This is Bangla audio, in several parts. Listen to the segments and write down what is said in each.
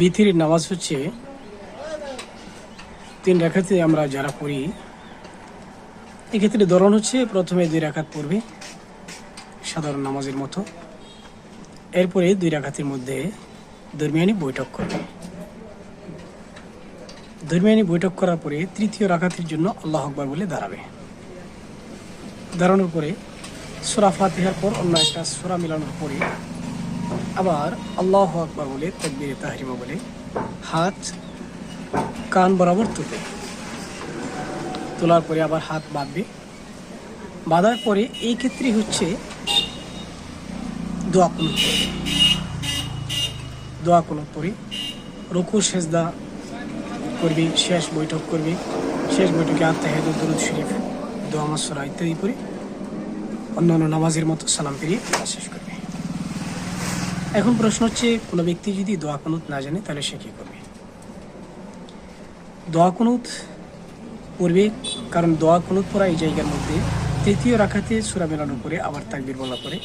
বিথির নামাজ হচ্ছে তিন রেখাতে আমরা যারা পড়ি, এক্ষেত্রে ধরন হচ্ছে প্রথমে দুই রাখাত পড়বে সাধারণ নামাজের মতো। এরপরে দুই রাখাতের মধ্যে দরমিয়ানি বৈঠক করবে। দরমিয়ানি বৈঠক করার পরে তৃতীয় রাখাতের জন্য আল্লাহ আকবর বলে দাঁড়াবে। দাঁড়ানোর পরে সুরা ফাতিহার পর অন্য একটা সুরা মিলানোর পরে আবার আল্লাহ আকবর বলে, তকবিরে তাহরিমা বলে, হাত কান বরাবর তুলবে তোলার পরে আবার হাত বাঁধবে। বাঁধার পরে এই ক্ষেত্রে হচ্ছে দোয়া কুনুত। দোয়া কুনুত পরে রুকু সেজদা করবে, শেষ বৈঠক করবে। শেষ বৈঠকে আত্মাহেদ দরুদ শরীফ, দোয়া, মাসরা ইত্যাদি পরে অন্যান্য নামাজের মতো সালাম ফিরিয়ে শেষ করবে এখন প্রশ্ন হচ্ছে, কোনো ব্যক্তি যদি দোয়া কুনুত না জানে, তাহলে সে কী করবে? দোয়া কুনুত পড়বে, কারণ দোয়া কুনুত পড়া এই জায়গার মধ্যে তৃতীয় রাখাতে সুরা মেলানোর পরে আবার তাকবির বলার পরে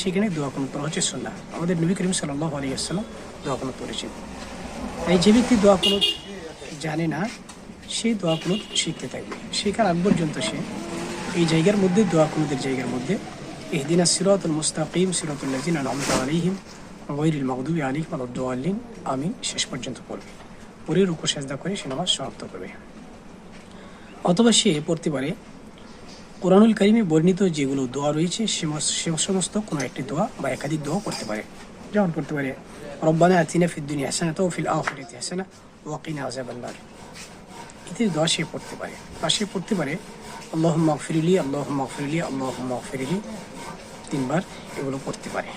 সেখানে দোয়া কুনুত পড়া হচ্ছে সুন্না আমাদের নবী করিম সাল্লাহ আলী আসসালাম দোয়া কুনুত পড়েছেন। তাই যে ব্যক্তি দোয়া কুনুত জানে না সেই দোয়া কুনুত শিখতে থাকবে। শেখার আগ পর্যন্ত সে এই জায়গার মধ্যে, দোয়া কুনুতের জায়গার মধ্যে এহদিনা সিরাতুল মুস্তাকিম আলহামদুল আলিহিম গৈরিল মকদুবি আলিহিম আলদ্দোয়াল্লিন আমিন শেষ পর্যন্ত পড়বে। পরে রুকু সাজদা করে সে নামাজ সমাপ্ত করবে। অথবা সে পড়তে পারে, কোরআনুল কারিমে বর্ণিত যেগুলো দোয়া রয়েছে, সে মস- সে সমস্ত কোনো একটি দোয়া বা একাধিক দোয়া করতে পারে। যেমন করতে পারে, রব্বানা আতিনা ফিদ দুনিয়া হাসানা তো ফিল আখিরাতি হাসানা ওয়াকিনা আযাবান নার ইত্যাদি দোয়া সে পড়তে পারে। বা সে পড়তে পারে, আল্লাহুম্মা গফিরলি আল্লাহুম্মা গফিরলি আল্লাহুম্মা গফিরলি। তিনবার এগুলো পড়তে পারে।